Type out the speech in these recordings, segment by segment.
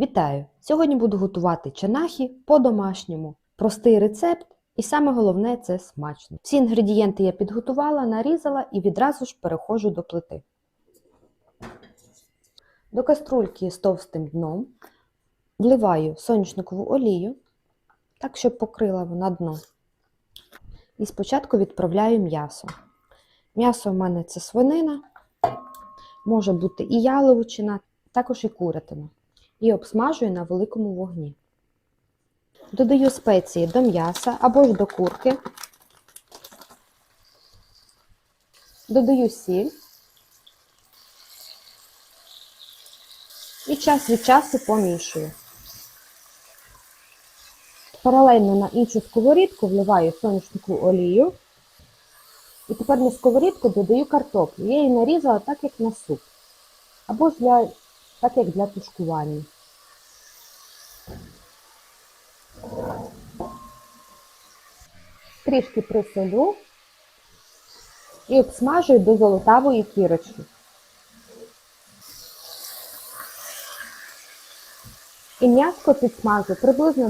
Вітаю! Сьогодні буду готувати чанахи по-домашньому. Простий рецепт, і саме головне це смачно. Всі інгредієнти я підготувала, нарізала і відразу ж переходжу до плити. До каструльки з товстим дном вливаю соняшникову олію, так, щоб покрила вона дно. І спочатку відправляю м'ясо. М'ясо в мене це свинина, може бути і яловичина, також і курятина. І обсмажую на великому вогні. Додаю спеції до м'яса або ж до курки. Додаю сіль. І час від часу помішую. Паралельно на іншу сковорідку вливаю соняшникову олію. І тепер на сковорідку додаю картоплю. Я її нарізала так, як на суп. Або ж для, так, як для тушкування. Трішки присолю і обсмажую до золотавої кірочки. І м'яско підсмажу приблизно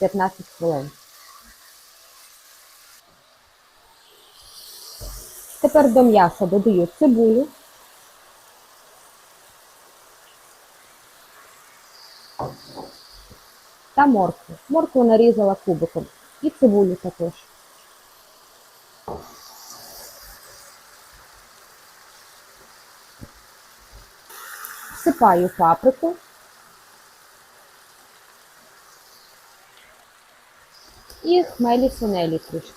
10-15 хвилин. Тепер до м'яса додаю цибулю. Та моркву. Моркву нарізала кубиком. І цибулю також. Всипаю паприку. І хмелі сунелі трішки.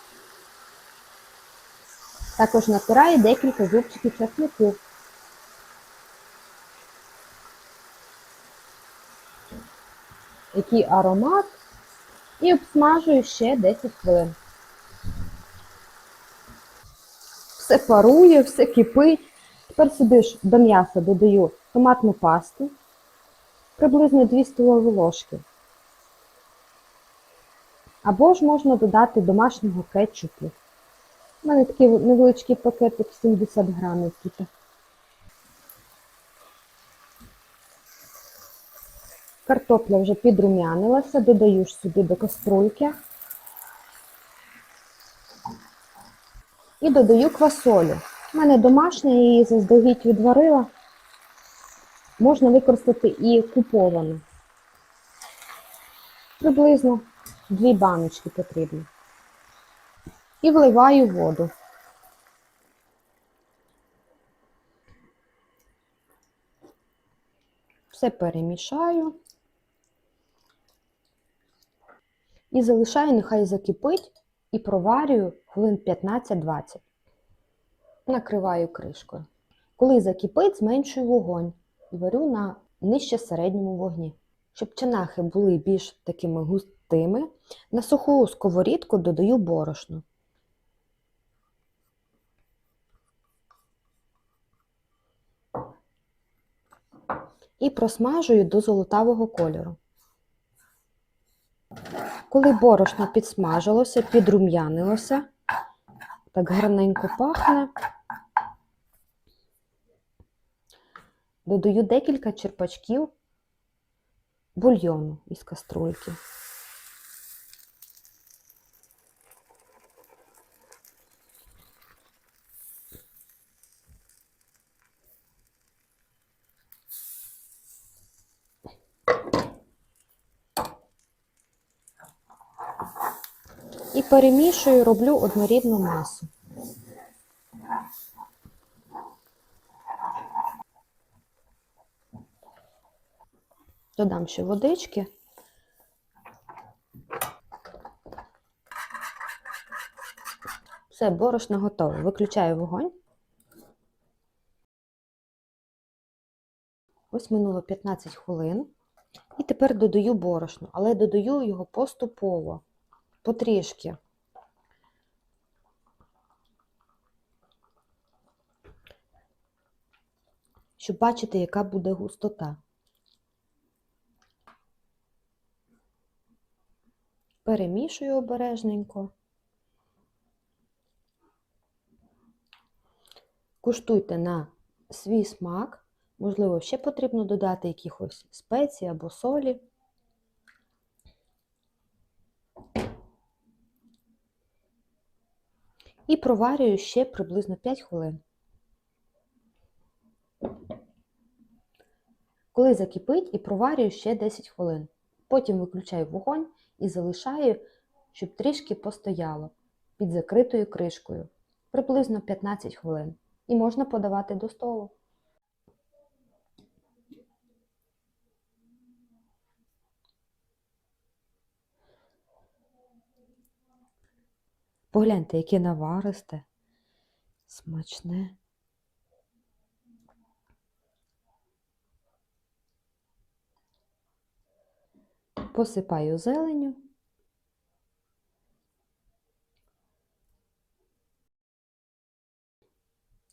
Також натираю декілька зубчиків часнику. Який аромат. І обсмажую ще 10 хвилин. Все парує, все кипить. Тепер сюди ж до м'яса додаю томатну пасту, приблизно 2 столові ложки. Або ж можна додати домашнього кетчупу. У мене такий невеличкий пакетик 70 грамів тут. Картопля вже підрумянилася, додаю ж сюди до каструльки. І додаю квасолю. У мене домашня, я її заздалегідь відварила. Можна використати і куповану. Приблизно дві баночки потрібно. І вливаю воду. Все перемішаю. І залишаю, нехай закипить, і проварюю хвилин 15-20. Накриваю кришкою. Коли закипить, зменшую вогонь і варю на нижче середньому вогні. Щоб чанахи були більш такими густими, на суху сковорідку додаю борошно. І просмажую до золотавого кольору. Коли борошно підсмажилося, підрум'янилося, так гарненько пахне, додаю декілька черпачків бульйону із каструльки. І перемішую, роблю однорідну масу. Додам ще водички. Все, борошно готове. Виключаю вогонь. Ось минуло 15 хвилин. І тепер додаю борошно, але додаю його поступово, потрішки. Щоб бачити, яка буде густота. Перемішую обережненько. Куштуйте на свій смак. Можливо, ще потрібно додати якихось спецій або солі. І проварюю ще приблизно 5 хвилин. Коли закипить, і проварюю ще 10 хвилин. Потім виключаю вогонь і залишаю, щоб трішки постояло під закритою кришкою. Приблизно 15 хвилин. І можна подавати до столу. Погляньте, яке наваристе, смачне. Посипаю зеленю.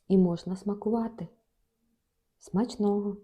І можна смакувати. Смачного!